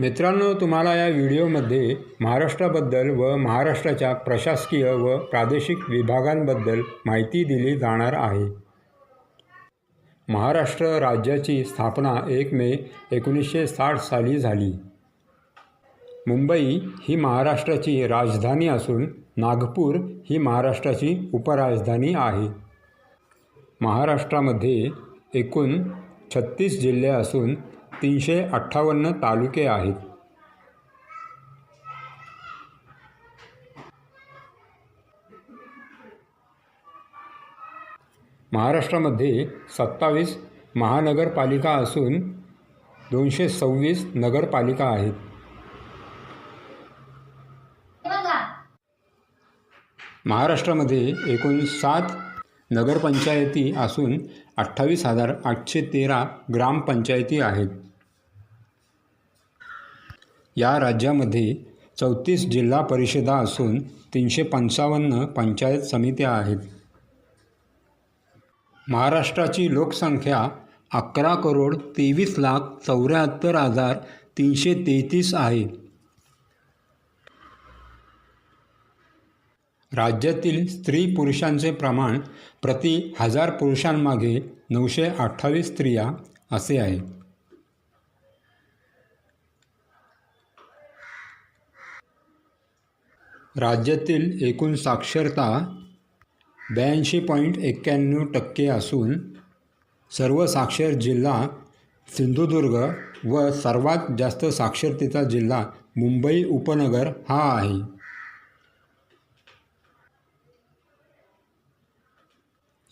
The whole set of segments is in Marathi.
मित्रांनो तुम्हाला या व्हिडिओमध्ये महाराष्ट्राबद्दल व महाराष्ट्राच्या प्रशासकीय व प्रादेशिक विभागांबद्दल माहिती दिली जाणार आहे. महाराष्ट्र राज्याची स्थापना एक मे एकोणीसशे साठ साली झाली. मुंबई ही महाराष्ट्राची राजधानी असून नागपूर ही महाराष्ट्राची उपराजधानी आहे. महाराष्ट्रामध्ये एकूण छत्तीस जिल्हे असून तीनशे अठ्ठावन्न तालुके आहेत. महाराष्ट्रामध्ये सत्तावीस महानगरपालिका असून दोनशे सव्वीस नगरपालिका आहेत. महाराष्ट्रामध्ये एकूण सात नगरपंचायती असून अठ्ठावीस हजार आठशे तेरा ग्रामपंचायती आहेत. या राज्यामध्ये चौतीस जिल्हा परिषदा असून तीनशे पंचावन्न पंचायत समित्या आहेत. महाराष्ट्राची लोकसंख्या अकरा करोड तेवीस लाख चौऱ्याहत्तर हजार तीनशे तेहतीस आहे. राज्यातील स्त्री पुरुषांचे प्रमाण प्रति हजार पुरुषांमागे नऊशे अठ्ठावीस स्त्रिया असे आहे. राज्यातील एकूण साक्षरता ब्याऐंशी पॉईंट एक्क्याण्णव टक्के असून सर्व साक्षर जिल्हा सिंधुदुर्ग व सर्वात जास्त साक्षरतेचा जिल्हा मुंबई उपनगर हा आहे.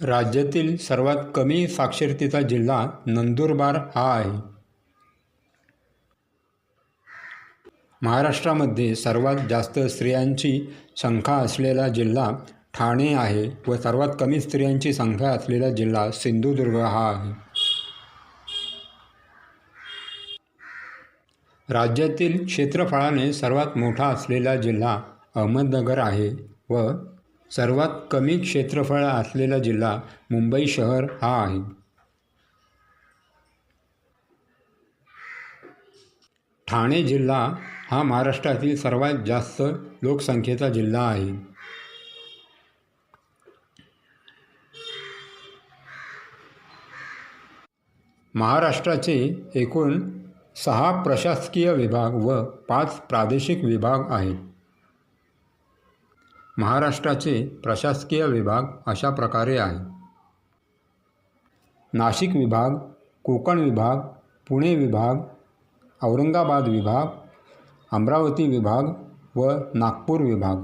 राज्यातील सर्वात कमी साक्षरतेचा जिल्हा नंदुरबार हा आहे. महाराष्ट्रामध्ये सर्वात जास्त स्त्रियांची संख्या असलेला जिल्हा ठाणे आहे व सर्वात कमी स्त्रियांची संख्या असलेला जिल्हा सिंधुदुर्ग हा आहे. राज्यातील क्षेत्रफळाने सर्वात मोठा असलेला जिल्हा अहमदनगर आहे व सर्वात कमी क्षेत्रफळ असलेला जिल्हा मुंबई शहर हा आहे. ठाणे जिल्हा हा महाराष्ट्रातील सर्वात जास्त लोकसंख्येचा जिल्हा आहे. महाराष्ट्राचे एकूण सहा प्रशासकीय विभाग व पाच प्रादेशिक विभाग आहेत. महाराष्ट्राचे प्रशासकीय विभाग अशा प्रकारे आहे. नाशिक विभाग कोकण विभाग पुणे विभाग औरंगाबाद विभाग अमरावती विभाग व नागपूर विभाग.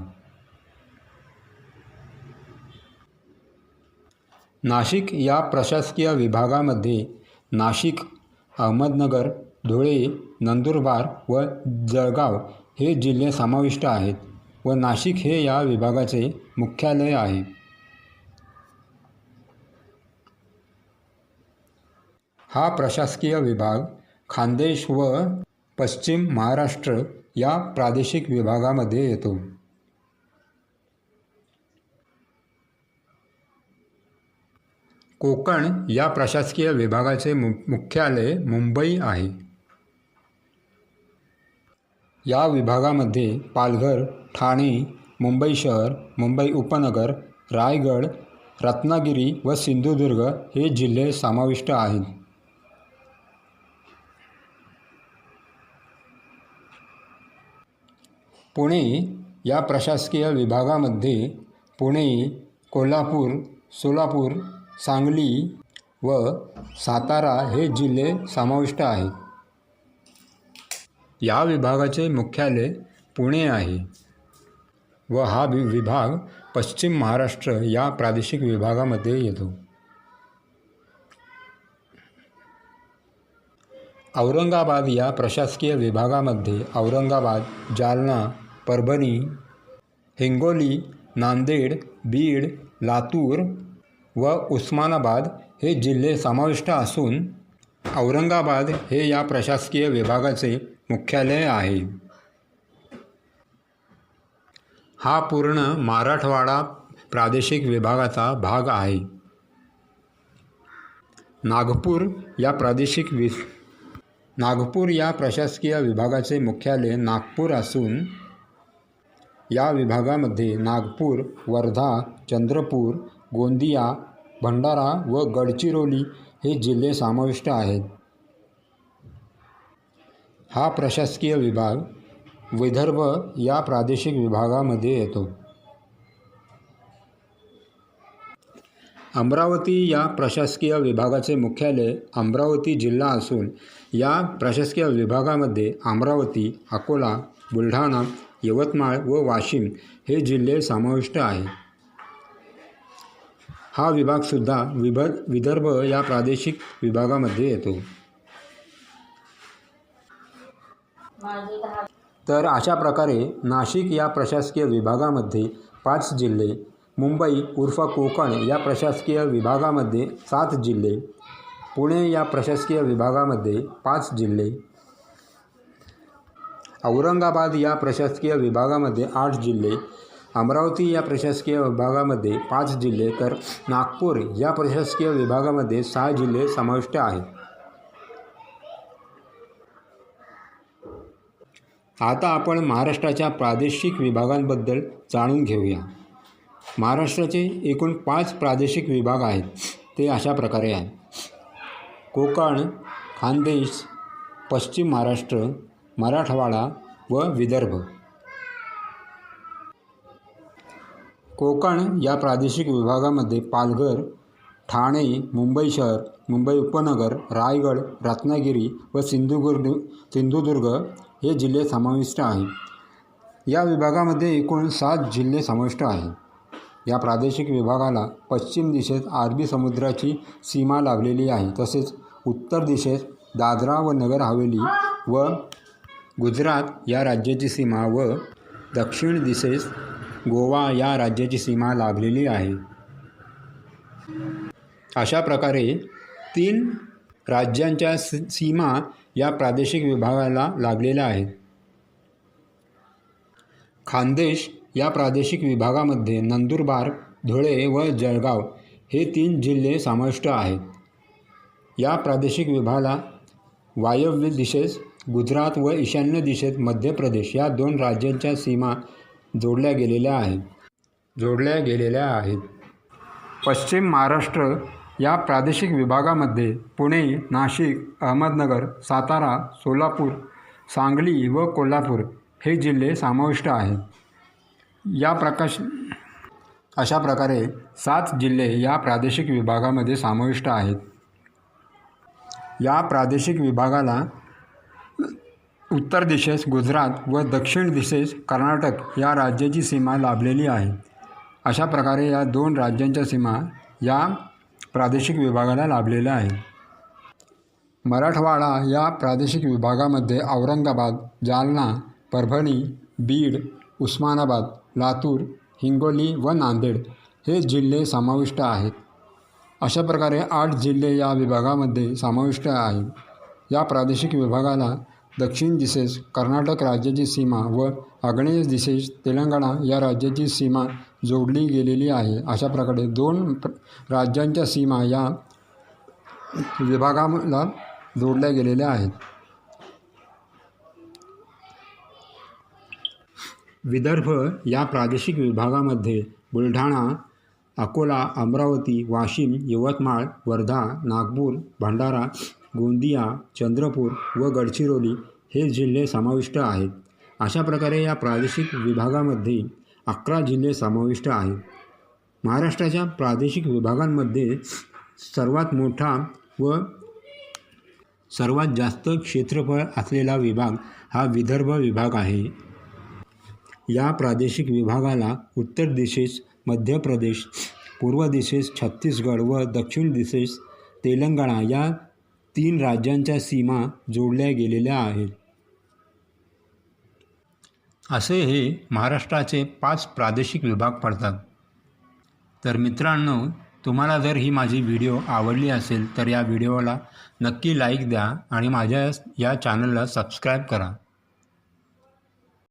नाशिक या प्रशासकीय विभागामध्ये नाशिक अहमदनगर धुळे नंदुरबार व जळगाव हे जिल्हे समाविष्ट आहेत व नाशिक हे या विभागाचे मुख्यालय आहे. हा प्रशासकीय विभाग खानदेश व पश्चिम महाराष्ट्र या प्रादेशिक विभागामध्ये येतो. कोकण या प्रशासकीय विभागाचे मु मुख्यालय मुंबई आहे. या विभागामध्ये पालघर ठाणे मुंबई शहर मुंबई उपनगर रायगड रत्नागिरी व सिंधुदुर्ग हे जिल्हे समाविष्ट आहेत. पुणे या प्रशासकीय विभागामध्ये पुणे कोल्हापूर सोलापूर सांगली व सातारा हे जिल्हे समाविष्ट आहेत. या विभागाचे मुख्यालय पुणे आहे व हा वि विभाग पश्चिम महाराष्ट्र या प्रादेशिक विभागामध्ये येतो. औरंगाबाद या प्रशासकीय विभागामध्ये औरंगाबाद जालना परभणी हिंगोली नांदेड बीड लातूर व उस्मानाबाद हे जिल्हे समाविष्ट असून औरंगाबाद हे या प्रशासकीय विभागाचे मुख्यालय आहे. हा पूर्ण मराठवाडा प्रादेशिक विभागाचा भाग आहे. नागपूर या प्रादेशिक वि नागपूर या प्रशासकीय विभागाचे मुख्यालय नागपूर असून या विभागामध्ये नागपूर वर्धा चंद्रपूर गोंदिया भंडारा व गडचिरोली हे जिल्हे समाविष्ट आहेत. हा प्रशासकीय विभाग विदर्भ या प्रादेशिक विभागामध्ये येतो. अमरावती या प्रशासकीय विभागाचे मुख्यालय अमरावती जिल्हा असून या प्रशासकीय विभागामध्ये अमरावती अकोला बुलढाणा यवतमाळ व वाशिम हे जिल्हे समाविष्ट आहे. हा विभागसुद्धा विभ विदर्भ या प्रादेशिक विभागामध्ये येतो. तर अशा प्रकारे नाशिक या प्रशासकीय विभागामध्ये पाच जिल्हे मुंबई उर्फ कोकण या प्रशासकीय विभागामध्ये सात जिल्हे पुणे या प्रशासकीय विभागामध्ये पाच जिल्हे औरंगाबाद या प्रशासकीय विभागामध्ये आठ जिल्हे अमरावती या प्रशासकीय विभागामध्ये पाच जिल्हे तर नागपूर या प्रशासकीय विभागामध्ये सहा जिल्हे समाविष्ट आहेत. आता आपण महाराष्ट्राच्या प्रादेशिक विभागांबद्दल जाणून घेऊया. महाराष्ट्राचे एकूण पाच प्रादेशिक विभाग आहेत ते अशा प्रकारे आहेत. कोकण खानदेश पश्चिम महाराष्ट्र मराठवाडा व विदर्भ. कोकण या प्रादेशिक विभागामध्ये पालघर ठाणे मुंबई शहर मुंबई उपनगर रायगड रत्नागिरी व सिंधुदुर्ग सिंधुदुर्ग हे जिल्हे समाविष्ट आहे या विभागामध्ये एकूण सात जिल्हे समाविष्ट आहे या प्रादेशिक विभागाला पश्चिम दिशेत अरबी समुद्राची सीमा लाभलेली आहे तसेच उत्तर दिशेत दादरा व नगर हवेली व गुजरात या राज्याची सीमा व दक्षिण दिशेस गोवा या राज्याची सीमा लाभलेली आहे. अशा प्रकारे तीन राज्यांच्या सी सीमा या प्रादेशिक विभागाला लागलेल्या आहेत. खानदेश या प्रादेशिक विभागामध्ये नंदुरबार धुळे व जळगाव हे तीन जिल्हे समाविष्ट आहेत. या प्रादेशिक विभागाला वायव्य दिशेस गुजरात व ईशान्य दिशेत मध्य प्रदेश या दोन राज्यांच्या सीमा जोडल्या गेलेल्या आहेत. जोडल्या गेलेल्या आहेत. पश्चिम महाराष्ट्र या प्रादेशिक विभागामध्ये पुणे नाशिक अहमदनगर सातारा सोलापूर सांगली व कोल्हापूर हे जिल्हे समाविष्ट आहेत. या प्रकाश अशा प्रकारे सात जिल्हे या प्रादेशिक विभागामध्ये समाविष्ट आहेत. या प्रादेशिक विभागाला उत्तर दिशेस गुजरात व दक्षिण दिशेस कर्नाटक या राज्याची सीमा लाभलेली आहे. अशा प्रकारे या दोन राज्यांच्या सीमा या प्रादेशिक विभागाला लाभलेल्या आहेत. मराठवाडा या प्रादेशिक विभागामध्ये औरंगाबाद जालना परभणी बीड उस्मानाबाद लातूर हिंगोली व नांदेड हे जिल्हे समाविष्ट आहेत. अशा प्रकारे आठ जिल्हे या विभागामध्ये समाविष्ट आहेत. या प्रादेशिक विभागाला दक्षिण दिशेस कर्नाटक राज्याची सीमा व आग्नेय दिशेस तेलंगणा या राज्याची सीमा जोडली गेलेली आहे. अशा प्रकारे दोन राज्यांच्या सीमा या विभागाला जोडल्या गेलेल्या आहेत. विदर्भ या प्रादेशिक विभागामध्ये बुलढाणा अकोला अमरावती वाशिम यवतमाळ वर्धा नागपूर भंडारा गोंदिया चंद्रपूर व गडचिरोली हे जिल्हे समाविष्ट आहेत. अशा प्रकारे या प्रादेशिक विभागामध्ये अकरा जिल्हे समाविष्ट आहेत. महाराष्ट्राच्या प्रादेशिक विभागांमध्ये सर्वात मोठा व सर्वात जास्त क्षेत्रफळ असलेला विभाग हा विदर्भ विभाग आहे. या प्रादेशिक विभागाला उत्तर दिशेस मध्य प्रदेश पूर्व दिशेस छत्तीसगड व दक्षिण दिशेस तेलंगणा या तीन राज्यांच्या सीमा जोडल्या गेलेल्या आहेत. असे हे महाराष्ट्राचे पाच प्रादेशिक विभाग पडतात. तर मित्रांनो तुम्हाला जर ही माझी व्हिडिओ आवडली असेल तर या व्हिडिओला नक्की लाईक द्या आणि माझ्या या चॅनलला सबस्क्राईब करा.